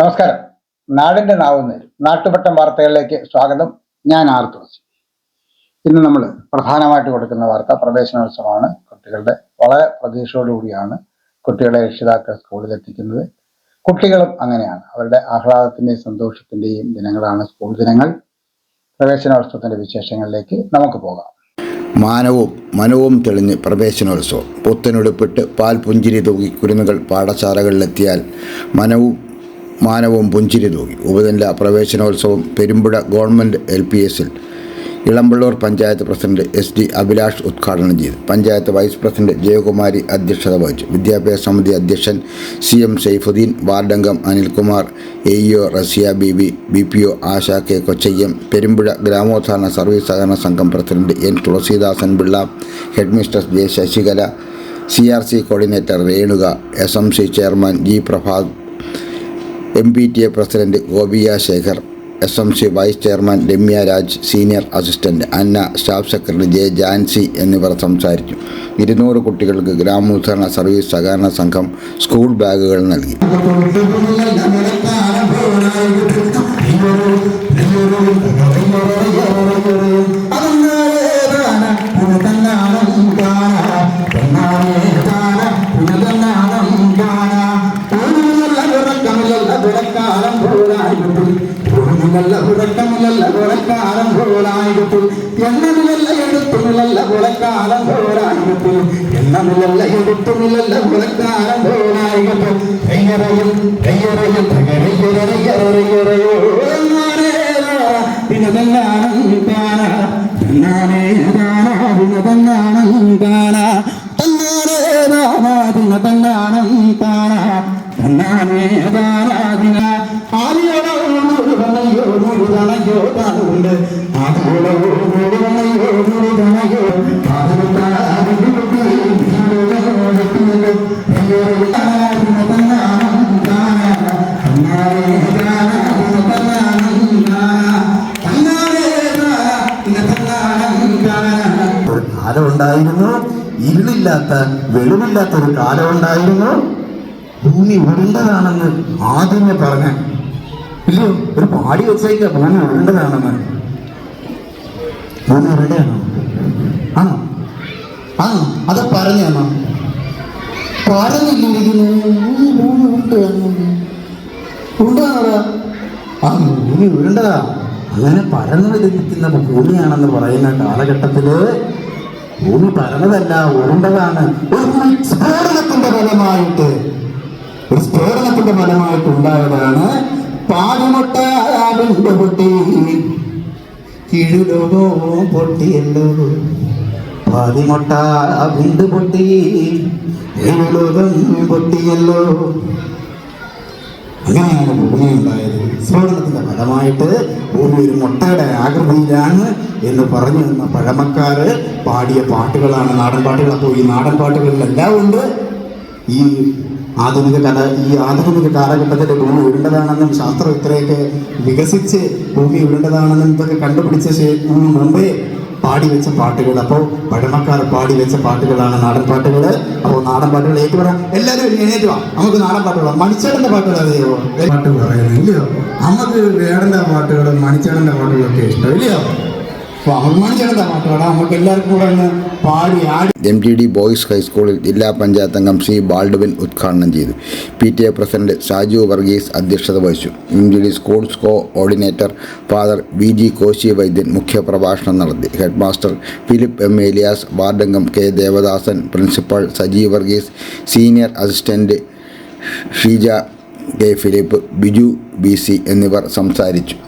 നമസ്കാരം. നാടിന്റെ നാവുന്നേരും നാട്ടുപട്ടം വാർത്തകളിലേക്ക് സ്വാഗതം. ഞാൻ ആർ തുളസി. ഇന്ന് നമ്മൾ പ്രധാനമായിട്ട് കൊടുക്കുന്ന വാർത്ത പ്രവേശനോത്സവമാണ്. കുട്ടികളുടെ വളരെ പ്രതീക്ഷയോടുകൂടിയാണ് കുട്ടികളെ രക്ഷിതാക്കൾ സ്കൂളിൽ എത്തിക്കുന്നത് കുട്ടികളും അങ്ങനെയാണ്. അവരുടെ ആഹ്ലാദത്തിന്റെയും സന്തോഷത്തിന്റെയും ദിനങ്ങളാണ് സ്കൂൾ ദിനങ്ങൾ. പ്രവേശനോത്സവത്തിന്റെ വിശേഷങ്ങളിലേക്ക് നമുക്ക് പോകാം. മാനവും മനവും തെളിഞ്ഞ് പ്രവേശനോത്സവം. പുത്തനുടുപ്പിട്ട് പാൽ പുഞ്ചിരി തൂകി കുരുന്നുകൾ പാഠശാലകളിലെത്തിയാൽ മനവും മാനവും പുഞ്ചിരി തൂകി. പ്രവേശനോത്സവം പെരുമ്പുഴ ഗവൺമെന്റ് എൽ പി എസിൽ Elampalloor panchayat president S D Abhilash ഉദ്ഘാടനം ചെയ്തു. പഞ്ചായത്ത് വൈസ് പ്രസിഡന്റ് ജയകുമാരി അധ്യക്ഷത വഹിച്ചു. വിദ്യാഭ്യാസ സമിതി അധ്യക്ഷൻ C M Saifuddin വാർഡംഗം Anilkumar A E O Rasiya B B B P O Asha K Kochayyam Perumpuzha ഗ്രാമോത്ഥാന service സഹകരണ സംഘം president N Thulasidasan Pillai head mistress J Sasikala C R C coordinator Renuka S M C chairman G Prabhath M P T A president Gopiya Sekhar S M C vice chairman Ramya Raj senior assistant Anna staff secretary J Jancy എന്നിവർ സംസാരിച്ചു. ഇരുന്നൂറ് കുട്ടികൾക്ക് ഗ്രാമോത്ഥരണ service സഹകരണ സംഘം school ബാഗുകൾ നൽകി. நல்ல உழக்க நல்ல உழக்க ஆரம்போராயிரத்தில் எண்ணமிழல்ல எடுத்து நல்ல உழக்க ஆரம்போராயிரத்தில் எண்ணமிழல்ல எடுத்து நல்ல உழக்க ஆரம்போராயிரத்தில் கையறையில் கையறையில் தகரையறையறையறையோ ஆனந்தான நானே தானா வினதன் ஆனந்தானா தன்னாரே தானா தினதன் ஆனந்தானா தன்னானே தானா താനുണ്ട് ആദികളോ മുഴുവനയോ മുഴുവനയോ ഒരു കാലം ഉണ്ടായിരുന്നു ഇരുളില്ലാത്ത വെളിവില്ലാത്ത ഒരു കാലം ഉണ്ടായിരുന്നു ഭൂമി ഉരുണ്ടതാണെന്ന് ആദ്യമേ പറഞ്ഞ ഇല്ലയോ ഒരു പാടി വെച്ചേക്ക. ഭൂമി ഉരുണ്ടതാണെന്ന് ഭൂമി ഉരുണ്ടയാണോ. ആണോ ആ അത് ഭൂമി ഉരുണ്ടതാ. അങ്ങനെ പരന്നു വിതരിക്കുന്ന ഭൂമിയാണെന്ന് പറയുന്ന കാലഘട്ടത്തിൽ ഭൂമി പരന്നതല്ല ഉരുണ്ടതാണ്. ഒരു സ്ഫോടനത്തിന്റെ ഫലമായിട്ട് ഒരു സ്ഫോടനത്തിന്റെ ഫലമായിട്ട് ഉണ്ടായതാണ് പാടുമുട്ട വിണ്ട് പൊട്ടി. കിഴുലോകോ പൊട്ടിയല്ലോ. പാതിമുട്ട വിണ്ട് പൊട്ടി. കിഴുലോകം പൊട്ടിയല്ലോ. അങ്ങനെയാണ് ഭൂമി ഉണ്ടായത് സ്ഫോടനത്തിന്റെ ഫലമായിട്ട് ഭൂമി ഒരു മുട്ടയുടെ ആകൃതിയിലാണ് എന്ന് പറഞ്ഞു നിന്ന പഴമക്കാര് പാടിയ പാട്ടുകളാണ്. നാടൻ പാട്ടുകൾ അപ്പോൾ ഈ നാടൻ പാട്ടുകളിലെല്ലാം ഉണ്ട്. ഈ ആധുനിക കല ഈ ആധുനിക കാലഘട്ടത്തിൽ ഭൂമി ഉരുണ്ടതാണെന്നും ശാസ്ത്രം ഇത്രയൊക്കെ വികസിച്ച് ഭൂമി ഉരുണ്ടതാണെന്നും ഇതൊക്കെ കണ്ടുപിടിച്ച ശേഷം മുമ്പേ പാടി വെച്ച പാട്ടുകൾ. അപ്പോൾ പഴമക്കാർ പാടി വെച്ച പാട്ടുകളാണ് നാടൻ പാട്ടുകൾ. അപ്പോൾ നാടൻ പാട്ടുകൾ ഏറ്റുപറ എല്ലാവരും എഴുന്നേറ്റ് വാ. നമുക്ക് നാടൻ പാട്ടുകൾ മണിച്ചേടന്റെ പാട്ടുകൾ അറിയോ? പാട്ട് പറയുന്നത് ഇല്ലയോ? നമുക്ക് വേടന്റെ പാട്ടുകളും മണിച്ചേടന്റെ പാട്ടുകളൊക്കെ ഇഷ്ടം. ഇല്ലയോ? എം ടി ഡി ബോയ്സ് ഹൈസ്കൂളിൽ ജില്ലാ പഞ്ചായത്ത് അംഗം സി ബാൾഡുവിൻ ഉദ്ഘാടനം ചെയ്തു. P T A president Saju Varghese അധ്യക്ഷത വഹിച്ചു. M T D schools coordinator father V G Koshy Vaidyan മുഖ്യപ്രഭാഷണം നടത്തി. Head master Philip M Eliyas വാർഡംഗം K Devadasan principal Saji Varghese senior assistant Sheeja K Philip Biju B C എന്നിവർ സംസാരിച്ചു.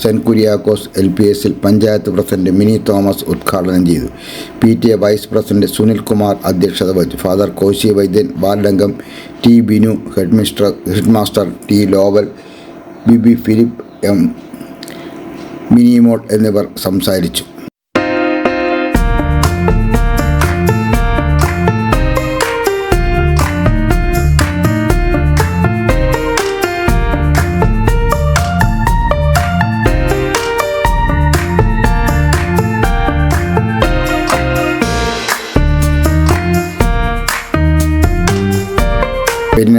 Saint Kuriakose L P എസിൽ panchayat president Mini Thomas ഉദ്ഘാടനം ചെയ്തു. P T A vice president Sunilkumar അധ്യക്ഷത വഹിച്ചു. Father Koshy Vaidyan വാർഡംഗം T Binu head headmaster head master T Lowell B B Philip M Minimol എന്നിവർ സംസാരിച്ചു.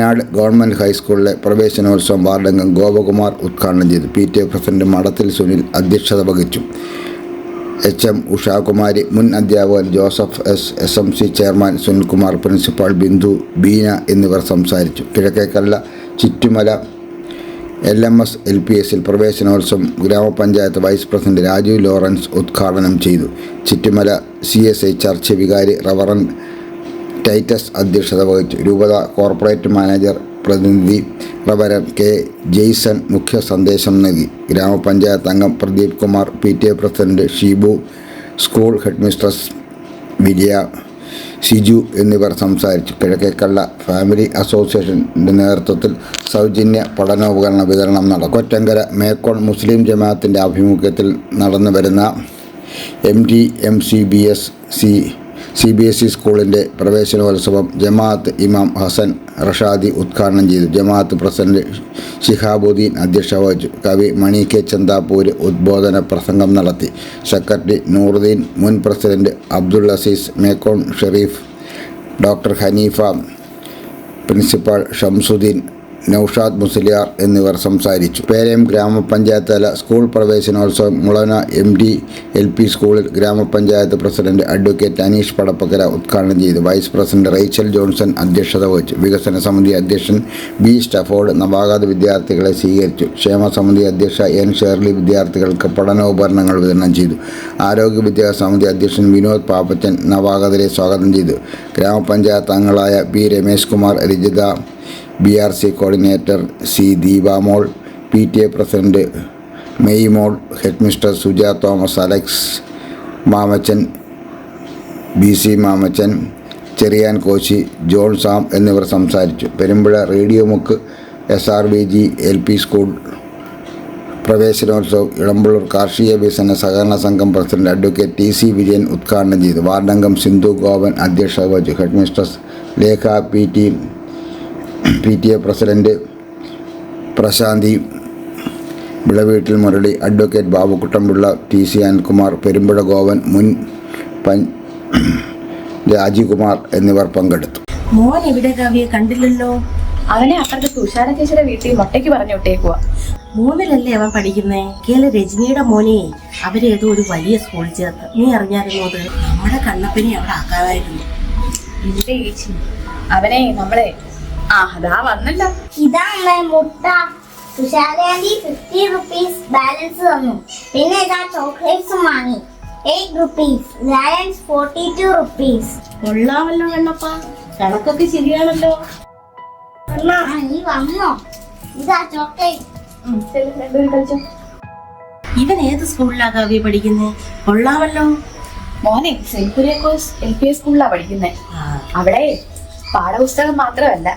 Perinad government ഹൈസ്കൂളിലെ പ്രവേശനോത്സവം വാർഡംഗം ഗോപകുമാർ ഉദ്ഘാടനം ചെയ്തു. P. T. A president Madathil Sunil അധ്യക്ഷത വഹിച്ചു. എച്ച്. എം. ഉഷാകുമാരി മുൻ അധ്യാപകൻ Joseph S S. M. C. Chairman Sunilkumar principal Bindu Beena എന്നിവർ സംസാരിച്ചു. Kizhakkekalla Chuttumala L M S L P എസിൽ പ്രവേശനോത്സവം ഗ്രാമപഞ്ചായത്ത് വൈസ് പ്രസിഡന്റ് രാജീവ് ലോറൻസ് ഉദ്ഘാടനം ചെയ്തു. Chuttumala C S I church വികാരി റവറൻ ടൈറ്റസ് അധ്യക്ഷത വഹിച്ചു. രൂപത കോർപ്പറേറ്റ് മാനേജർ പ്രതിനിധി റവരൻ കെ. ജെയ്സൺ മുഖ്യ സന്ദേശം നൽകി. ഗ്രാമപഞ്ചായത്ത് അംഗം Pradeep Kumar P. T. A president Sheebu school headmistress Vijaya Siju എന്നിവർ സംസാരിച്ചു. കിഴക്കേക്കള്ള ഫാമിലി അസോസിയേഷന്റെ നേതൃത്വത്തിൽ സൗജന്യ പഠനോപകരണ വിതരണം നടക്കും. കൊറ്റങ്കര മേക്കോൺ മുസ്ലിം ജമാഅത്തിന്റെ ആഭിമുഖ്യത്തിൽ നടന്നു വരുന്ന M T M C B S C C B S E സ്കൂളിന്റെ പ്രവേശനോത്സവം ജമാഅത്ത് ഇമാം ഹസൻ റഷാദി ഉദ്ഘാടനം ചെയ്തു. ജമാഅത്ത് പ്രസിഡന്റ് ഷിഹാബുദ്ദീൻ അധ്യക്ഷ വഹിച്ചു. കവി മണി കെ ചന്താപൂര് ഉദ്ബോധന പ്രസംഗം നടത്തി. സെക്രട്ടറി നൂറുദ്ദീൻ മുൻ president Abdul Azeez Mekkon Shereef doctor Haneefa principal Shamsuddin Noushad Musliyar എന്നിവർ സംസാരിച്ചു. പേരയം ഗ്രാമപഞ്ചായത്ത് തല സ്കൂൾ പ്രവേശനോത്സവം Mulana M D L P സ്കൂളിൽ ഗ്രാമപഞ്ചായത്ത് പ്രസിഡന്റ് അഡ്വക്കേറ്റ് അനീഷ് പടപ്പക്കര ഉദ്ഘാടനം ചെയ്തു. വൈസ് പ്രസിഡന്റ് റേച്ചൽ ജോൺസൺ അധ്യക്ഷത വഹിച്ചു. വികസന സമിതി അധ്യക്ഷൻ ബി സ്റ്റഫോർഡ് നവാഗത വിദ്യാർത്ഥികളെ സ്വീകരിച്ചു. ക്ഷേമ സമിതി അധ്യക്ഷ എൻ ഷേർലി വിദ്യാർത്ഥികൾക്ക് പഠനോപകരണങ്ങൾ വിതരണം ചെയ്തു. ആരോഗ്യ വിദ്യാഭ്യാസ സമിതി അധ്യക്ഷൻ വിനോദ് പാപ്പച്ചൻ നവാഗതരെ സ്വാഗതം ചെയ്തു. ഗ്രാമപഞ്ചായത്ത് അംഗങ്ങളായ P Ramesh Kumar Rajitha B R C coordinator C Deepamol P T A president Maymol head mistress Suja Thomas Alex Mamachan B C Mamachan Cherian Koshy John Sam എന്നിവർ സംസാരിച്ചു. Perumpuzha radio Mukku S R B G L P school പ്രവേശനോത്സവം ഇളമ്പള്ളൂർ കാർഷിക വികസന സഹകരണ സംഘം president advocate T C Vijayan ഉദ്ഘാടനം ചെയ്തു. വാർഡംഗം സിന്ധു ഗോപൻ അധ്യക്ഷത വഹിച്ചു. Head mistress Lekha P T P T A president Prasanthi Vilaveettil Murali advocate Babukuttampilla T C Anilkumar Perumpuzha Goan മുൻ പൻ രാജീവ്കുമാർ എന്നിവർ പങ്കെടുത്തു. മോൻ എവിടെ കാവ്യെ? കണ്ടില്ലല്ലോ. അവനെ അപ്പുറത്തെ തുഷാര ചേച്ചിയുടെ വീട്ടിൽ മുട്ടയ്ക്ക് പറഞ്ഞു വിട്ടേക്കുക മൂന്നിലല്ലേ അവൻ പഠിക്കുന്നേ? കേല രജനിയുടെ മോനെ അവരേതോ ഒരു വലിയ സ്കൂളിൽ ചേർത്ത്. നീ അറിഞ്ഞായിരുന്നു അത്? നമ്മുടെ കണ്ണപ്പനെ അവിടെ ആക്കാമായിരുന്നു അവനെ നമ്മളെ ആ അതാ വന്നല്ല. ഇതാ അമ്മേ മുട്ട. തുഷാരാൻഡി ഫിഫ്റ്റി റുപ്പീസ് ബാലൻസ് തന്നു. പിന്നെ ഇതാ ചോക്ലേറ്റ്സും വാങ്ങി. Eight rupees balance forty two rupees കൊള്ളാമല്ലോ കണ്ണപ്പ. കണക്കൊക്കെ ശരിയാണല്ലോ. അണ്ണാ നീ വന്നോ. ഇതാ ചോക്ലേറ്റ് ഇവൻ ഏത് സ്കൂളിലാ കവി പഠിക്കുന്നത് കൊള്ളാമല്ലോ. മോനെ സെന്റ് കോഴ്സ് എൽ പി എസ് സ്കൂളിലാ പഠിക്കുന്നത് അവിടെ പാഠപുസ്തകം മാത്രമല്ല.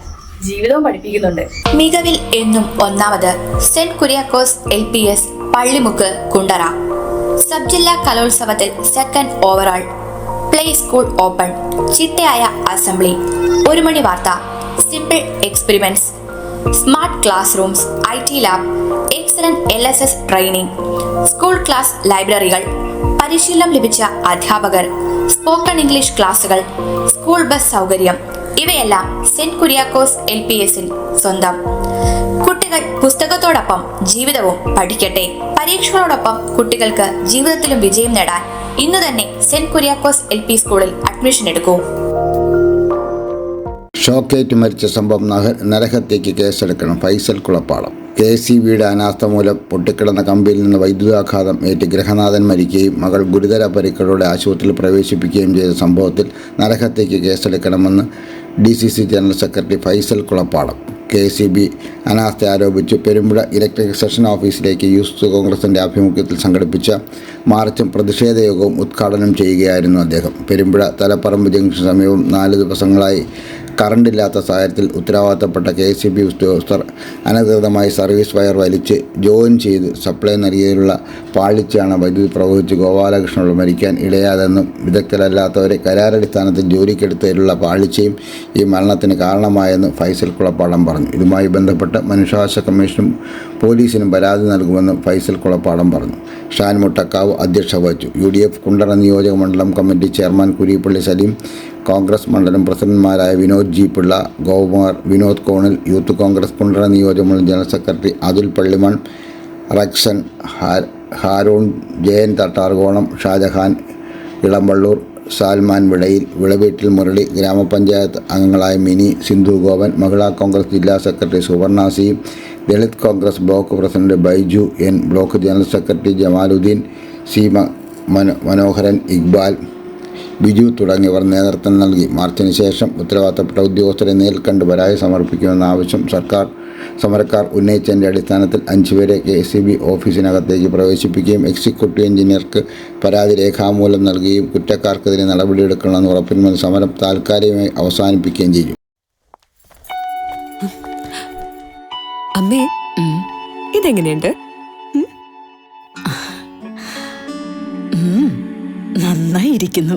ജീവിതവും പഠിപ്പിക്കുന്നുണ്ട്. മികവിൽ എന്നും ഒന്നാമത് saint Kuriakose L P S Pallimukku Kundara sub ജില്ലാ കലോത്സവത്തിൽ second overall play school open ചിട്ടയായ അസംബ്ലി ഒരു മണി വാർത്ത. Simple experiments smart class rooms I T lab excellent L S S training school class ലൈബ്രറികൾ പരിശീലനം ലഭിച്ച അധ്യാപകർ. സ്പോക്കൺ ഇംഗ്ലീഷ് ക്ലാസുകൾ സ്കൂൾ ബസ് സൗകര്യം. ഇവയെല്ലാം സെന്റ് കുര്യാക്കോസ് എൽ പി എസിൽ സ്വന്തം. കുട്ടികൾ പുസ്തകത്തോടൊപ്പം ജീവിതവും പഠിക്കട്ടെ. പരീക്ഷകളോടൊപ്പം കുട്ടികൾക്ക് ജീവിതത്തിലും വിജയം നേടാൻ ഇന്നു തന്നെ സെന്റ് കുര്യാക്കോസ് എൽ പി സ്കൂളിൽ അഡ്മിഷൻ എടുക്കൂ. ഷോക്കേറ്റ് മരിച്ച സംഭവം നരഹത്യയ്ക്ക് കേസെടുക്കണം ഫൈസൽ കുളപ്പാളം. കെ സി ബിയുടെ അനാസ്ഥ മൂലം പൊട്ടിക്കിടന്ന കമ്പിയിൽ നിന്ന് വൈദ്യുതാഘാതം ഏറ്റ് ഗൃഹനാഥൻ മരിക്കുകയും മകൾ ഗുരുതര പരിക്കുകളോടെ ആശുപത്രിയിൽ പ്രവേശിപ്പിക്കുകയും ചെയ്ത സംഭവത്തിൽ നരഹത്യയ്ക്ക് കേസെടുക്കണമെന്ന് D C C general secretary Faisal Kulappadam. K C B അനാസ്ഥ ആരോപിച്ച് പെരുമ്പുഴ ഇലക്ട്രിക് സെഷൻ ഓഫീസിലേക്ക് യൂത്ത് കോൺഗ്രസിന്റെ ആഭിമുഖ്യത്തിൽ സംഘടിപ്പിച്ച മാർച്ചും പ്രതിഷേധ യോഗവും ഉദ്ഘാടനം ചെയ്യുകയായിരുന്നു അദ്ദേഹം. പെരുമ്പുഴ തലപ്പറമ്പ് ജംഗ്ഷൻ സമീപം നാല് ദിവസങ്ങളായി കറണ്ടില്ലാത്ത സാഹചര്യത്തിൽ ഉത്തരവാദിത്തപ്പെട്ട കെ എസ് ബി ഉദ്യോഗസ്ഥർ അനധികൃതമായി സർവീസ് വയർ വലിച്ച് ജോയിൻ ചെയ്ത് സപ്ലൈ നൽകിയതിലുള്ള പാളിച്ചാണ് വൈദ്യുതി പ്രവഹിച്ച് ഗോപാലകൃഷ്ണനോട് മരിക്കാൻ ഇടയാതെന്നും വിദഗ്ധരല്ലാത്തവരെ കരാറടിസ്ഥാനത്തിൽ ജോലിക്കെടുത്തതിലുള്ള പാളിച്ചയും ഈ മരണത്തിന് കാരണമായെന്ന് ഫൈസൽ കുളപ്പാടം പറഞ്ഞു. ഇതുമായി ബന്ധപ്പെട്ട് മനുഷ്യാവകാശ കമ്മീഷനും പോലീസിനും പരാതി നൽകുമെന്നും ഫൈസൽ കുളപ്പാടം പറഞ്ഞു. ഷാൻ മുട്ടക്കാവ് അധ്യക്ഷ വഹിച്ചു. യു ഡി എഫ് കുണ്ടറ നിയോജക മണ്ഡലം committee chairman Kurippally Saleem Congress മണ്ഡലം പ്രസിഡന്റുമാരായ വിനോദ് ജി പിള്ള ഗോപകുമാർ വിനോദ് കോണിൽ യൂത്ത് കോൺഗ്രസ് കുണ്ടറ നിയോജക മണ്ഡലം ജനറൽ സെക്രട്ടറി അതുൽ പള്ളിമൺ റക്സൻ ഹാ- ഹാരൂൺ ജയൻ തട്ടാർകോണം ഷാജഹാൻ ഇളമ്പള്ളൂർ സാൽമാൻ വിളയിൽ വിളവീട്ടിൽ മുരളി ഗ്രാമപഞ്ചായത്ത് അംഗങ്ങളായ മിനി സിന്ധു ഗോപൻ മഹിളാ കോൺഗ്രസ് ജില്ലാ secretary Suvarna C Dalit Congress block president Baiju N block general secretary Jamaluddin C Manoharan Iqbal Biju തുടങ്ങിയവർ നേതൃത്വം നൽകി. മാർച്ചിന് ശേഷം ഉത്തരവാദിത്തപ്പെട്ട ഉദ്യോഗസ്ഥരെ നേരിൽ കണ്ട് പരാതി സമർപ്പിക്കുമെന്ന ആവശ്യം സർക്കാർ സമരക്കാർ ഉന്നയിച്ചതിന്റെ അടിസ്ഥാനത്തിൽ അഞ്ചുപേരെ കെ എസ് സി ബി ഓഫീസിനകത്തേക്ക് പ്രവേശിപ്പിക്കുകയും എക്സിക്യൂട്ടീവ് എഞ്ചിനീയർക്ക് പരാതി രേഖാമൂലം നൽകുകയും കുറ്റക്കാർക്കെതിരെ നടപടിയെടുക്കണമെന്ന് ഉറപ്പിന്മേൽ സമരം താൽക്കാലികമായി അവസാനിപ്പിക്കുകയും ചെയ്യും അമ്മേ ഇതെങ്ങനെയുണ്ട്? നന്നായിരിക്കുന്നു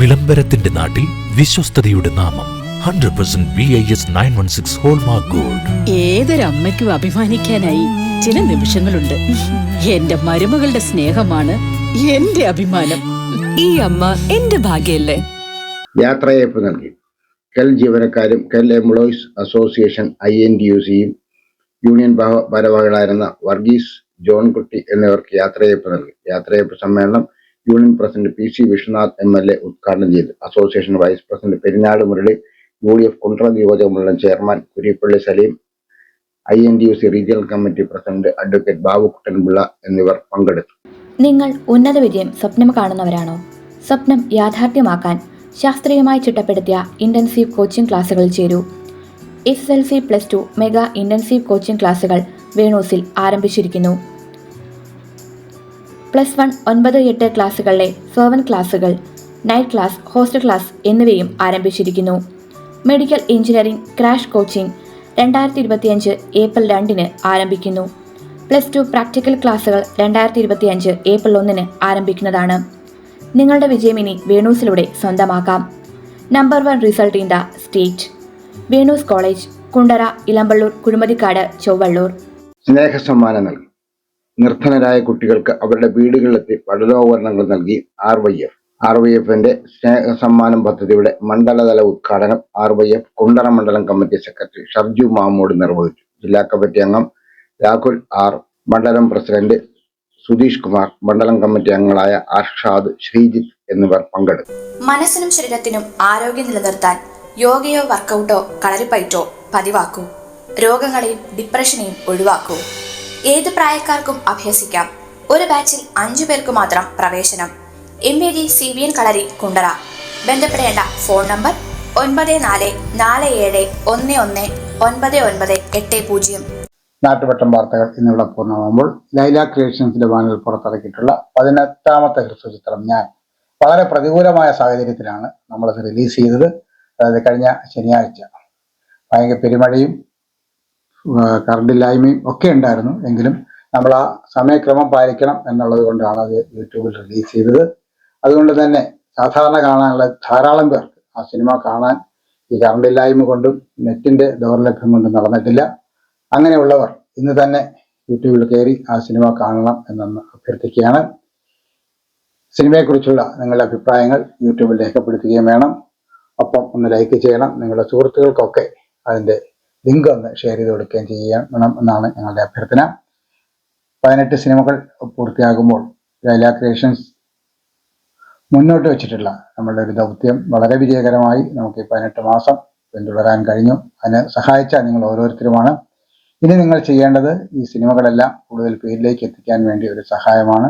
വിളംബരത്തിന്റെ നാട്ടിൽ വിശ്വസ്തയുടെ നാമം. Hundred percent B I S nine one six hallmark gold ഏതൊരമ്മയ്ക്കും അഭിമാനിക്കാനായി ചില നിമിഷങ്ങളുണ്ട്. എന്റെ മരുമകളുടെ സ്നേഹമാണ് എന്റെ അഭിമാനം. ഈ അമ്മ എന്റെ ഭാഗ്യല്ലേ? യാത്രയയപ്പ് നൽകി. കെൽ ജീവനക്കാരും KEL employees association I N D U സിയും യൂണിയൻ ഭാരവാഹികളായിരുന്ന വർഗീസ് ജോൺകുട്ടി എന്നിവർക്ക് യാത്രയയപ്പ് നൽകി. യാത്രയയപ്പ് സമ്മേളനം union president P C Vishwanath M L A ഉദ്ഘാടനം ചെയ്തു. Association vice president Perinad Murali U D F Kundara നിയോജക മണ്ഡലം chairman Kurippally Saleem I N D U C regional committee president advocate Babukuttanpillai എന്നിവർ പങ്കെടുത്തു. നിങ്ങൾ ഉന്നത വിജയം സ്വപ്നം കാണുന്നവരാണോ? സ്വപ്നം യാഥാർത്ഥ്യമാക്കാൻ ശാസ്ത്രീയമായി ചിട്ടപ്പെടുത്തിയ ഇന്റൻസീവ് കോച്ചിംഗ് ക്ലാസുകളിൽ ചേരൂ. S L C plus two mega intensive coaching ക്ലാസുകൾ വേണൂസിൽ ആരംഭിച്ചിരിക്കുന്നു. പ്ലസ് വൺ ഒൻപത് എട്ട് ക്ലാസ്സുകളിലെ സെവൻ ക്ലാസ്സുകൾ നൈറ്റ് ക്ലാസ് ഹോസ്റ്റൽ ക്ലാസ് എന്നിവയും ആരംഭിച്ചിരിക്കുന്നു. മെഡിക്കൽ എഞ്ചിനീയറിംഗ് ക്രാഷ് കോച്ചിംഗ് രണ്ടായിരത്തി ഇരുപത്തിയഞ്ച് ഏപ്രിൽ രണ്ടിന് ആരംഭിക്കുന്നു. പ്ലസ് ടു പ്രാക്ടിക്കൽ ക്ലാസ്സുകൾ രണ്ടായിരത്തി ഇരുപത്തിയഞ്ച് ഏപ്രിൽ ഒന്നിന് ആരംഭിക്കുന്നതാണ്. നിങ്ങളുടെ വിജയം ഇനി വേണൂസിലൂടെ സ്വന്തമാക്കാം. Number one result in the state Venus college Kundara Elampalloor Kuzhumathikkad Chowalloor. സ്നേഹ നൽകി നിർധനരായ കുട്ടികൾക്ക് അവരുടെ വീടുകളിലെത്തി പഠനോപകരണങ്ങൾ നൽകി R Y F. R Y എഫിന്റെ സ്നേഹ സമ്മാനം പദ്ധതിയുടെ മണ്ഡലതല ഉദ്ഘാടനം ആർ വൈ എഫ് കുണ്ടറ മണ്ഡലം കമ്മിറ്റി സെക്രട്ടറി ഷർജു മാമോട് നിർവഹിച്ചു. ജില്ലാ കമ്മിറ്റി അംഗം രാഹുൽ ആർ. മണ്ഡലം പ്രസിഡന്റ് സുധീഷ് കുമാർ മണ്ഡലം കമ്മിറ്റി അംഗങ്ങളായ അർഷാദ് ശ്രീജിത്ത് എന്നിവർ പങ്കെടുത്തു. മനസ്സിനും ശരീരത്തിനും ആരോഗ്യം നിലനിർത്താൻ യോഗയോ വർക്കൗട്ടോ കളരിപ്പയറ്റോ പതിവാക്കൂ. രോഗങ്ങളെയും ഡിപ്രഷനെയും ഒഴിവാക്കൂ. ഏത് പ്രായക്കാർക്കും അഭ്യസിക്കാം. ഒരു ബാച്ചിൽ അഞ്ചു പേർക്ക് മാത്രം പ്രവേശനം. M A D C V N Kalari Kundara. ബന്ധപ്പെടേണ്ട ഫോൺ നമ്പർ ഒൻപത് നാല് നാല് ഏഴ് ഒന്ന് ഒന്ന് ഒൻപത് ഒൻപത് എട്ട് പൂജ്യം. നാട്ടുവട്ടം വാർത്തകൾ എന്നിവിടെ പൂർണമാകുമ്പോൾ ലൈല ക്രിയേഷൻസിന്റെ ബാനറിൽ പുറത്തിറക്കിയിട്ടുള്ള പതിനെട്ടാമത്തെ ഹ്രസ്വചിത്രം ഞാൻ. വളരെ പ്രതികൂലമായ സാഹചര്യത്തിലാണ് നമ്മളത് റിലീസ് ചെയ്തത്. അതായത് കഴിഞ്ഞ ശനിയാഴ്ച. ഭയങ്കര പെരുമഴയും കറണ്ടില്ലായ്മയും ഒക്കെ ഉണ്ടായിരുന്നു. എങ്കിലും നമ്മൾ ആ സമയക്രമം പാലിക്കണം എന്നുള്ളത് കൊണ്ടാണ് അത് യൂട്യൂബിൽ റിലീസ് ചെയ്തത്. അതുകൊണ്ട് തന്നെ സാധാരണ കാണാനുള്ള ധാരാളം പേർക്ക് ആ സിനിമ കാണാൻ ഈ കറണ്ടില്ലായ്മ കൊണ്ടും നെറ്റിന്റെ ദൗർലഭ്യം കൊണ്ടും നടന്നിട്ടില്ല. അങ്ങനെയുള്ളവർ ഇന്ന് തന്നെ യൂട്യൂബിൽ കയറി ആ സിനിമ കാണണം എന്നൊന്ന് അഭ്യർത്ഥിക്കുകയാണ്. സിനിമയെക്കുറിച്ചുള്ള നിങ്ങളുടെ അഭിപ്രായങ്ങൾ യൂട്യൂബിൽ രേഖപ്പെടുത്തുകയും വേണം. ഒപ്പം ഒന്ന് ലൈക്ക് ചെയ്യണം. നിങ്ങളുടെ സുഹൃത്തുക്കൾക്കൊക്കെ അതിന്റെ ലിങ്ക് ഒന്ന് ഷെയർ ചെയ്ത് കൊടുക്കുകയും ചെയ്യണം എന്നാണ് ഞങ്ങളുടെ അഭ്യർത്ഥന. പതിനെട്ട് സിനിമകൾ പൂർത്തിയാകുമ്പോൾ ലൈല ക്രിയേഷൻസ് മുന്നോട്ട് വെച്ചിട്ടുള്ള നമ്മളുടെ ഒരു ദൗത്യം വളരെ വിജയകരമായി നമുക്ക് ഈ പതിനെട്ട് മാസം പിന്തുടരാൻ കഴിഞ്ഞു. അതിന് സഹായിച്ച നിങ്ങൾ ഓരോരുത്തരുമാണ്. ഇനി നിങ്ങൾ ചെയ്യേണ്ടത് ഈ സിനിമകളെല്ലാം കൂടുതൽ പേരിലേക്ക് എത്തിക്കാൻ വേണ്ടി ഒരു സഹായമാണ്.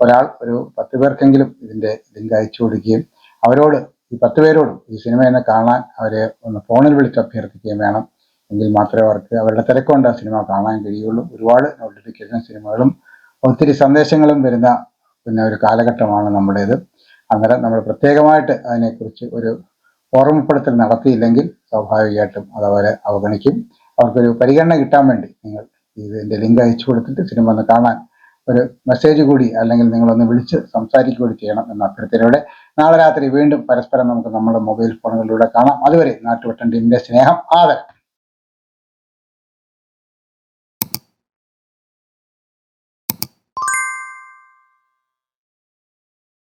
ഒരാൾ ഒരു പത്ത് പേർക്കെങ്കിലും ഇതിന്റെ ലിങ്ക് അയച്ചു കൊടുക്കുകയും അവരോട് ഈ പത്ത് പേരോടും ഈ സിനിമ കാണാൻ അവരെ ഒന്ന് ഫോണിൽ വിളിച്ച് അഭ്യർത്ഥിക്കുകയും വേണം. എങ്കിൽ മാത്രമേ അവർക്ക് അവരുടെ തിരക്കൊണ്ട് ആ സിനിമ കാണാൻ കഴിയുള്ളൂ. ഒരുപാട് നോട്ടിഫിക്കേഷൻ സിനിമകളും ഒത്തിരി സന്ദേശങ്ങളും വരുന്ന പിന്നെ ഒരു കാലഘട്ടമാണ് നമ്മുടേത്. അന്നേരം നമ്മൾ പ്രത്യേകമായിട്ട് അതിനെക്കുറിച്ച് ഒരു ഓർമ്മപ്പെടുത്തൽ നടത്തിയില്ലെങ്കിൽ സ്വാഭാവികമായിട്ടും അത് അവരെ അവഗണിക്കും. അവർക്കൊരു പരിഗണന കിട്ടാൻ വേണ്ടി നിങ്ങൾ ഇതിന്റെ ലിങ്ക് അയച്ചു കൊടുത്തിട്ട് സിനിമ ഒന്ന് കാണാൻ ഒരു മെസ്സേജ് കൂടി അല്ലെങ്കിൽ നിങ്ങളൊന്ന് വിളിച്ച് സംസാരിക്കുക കൂടി ചെയ്യണം എന്ന അഭ്യർത്ഥനയോടെ നാളെ രാത്രി വീണ്ടും പരസ്പരം നമുക്ക് നമ്മുടെ മൊബൈൽ ഫോണുകളിലൂടെ കാണാം. അതുവരെ നാട്ടുവട്ടൻ ടീമിന്റെ സ്നേഹം ആദരം.